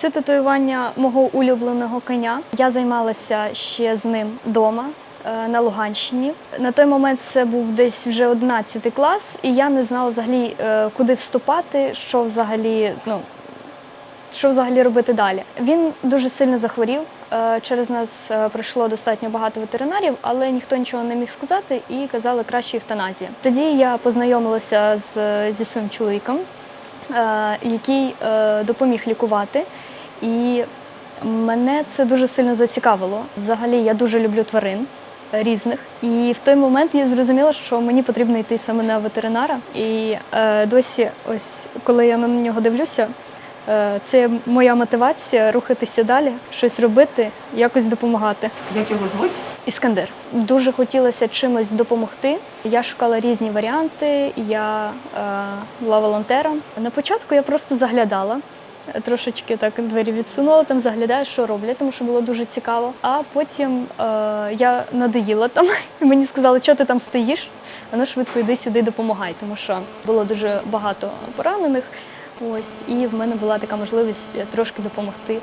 Це татуювання мого улюбленого коня. Я займалася ще з ним вдома. е, На Луганщині на той момент це був десь вже 11 клас, і я не знала взагалі, е, куди вступати, що взагалі, ну що взагалі робити далі. Він дуже сильно захворів. Е, Через нас прийшло достатньо багато ветеринарів, але ніхто нічого не міг сказати і казали краще евтаназія. Тоді я познайомилася з, зі своїм чоловіком, який е, допоміг лікувати. І мене це дуже сильно зацікавило. Взагалі, я дуже люблю тварин. е, Різних, і в той момент я зрозуміла, що мені потрібно йти саме на ветеринара. І е, досі, ось коли я на нього дивлюся, Е, Це моя мотивація рухатися далі, щось робити, якось допомагати. Як його звуть? Іскандер. Дуже хотілося чимось допомогти. Я шукала різні варіанти, я е, була волонтером. На початку я просто заглядала. е, Трошечки так двері відсунула, там заглядаю, що роблять, тому що було дуже цікаво. А потім е, я надоїла там, і мені сказали, що ти там стоїш, а ну швидко йди сюди, допомагай, тому що було дуже багато поранених. Ось, і в мене була така можливість трошки допомогти.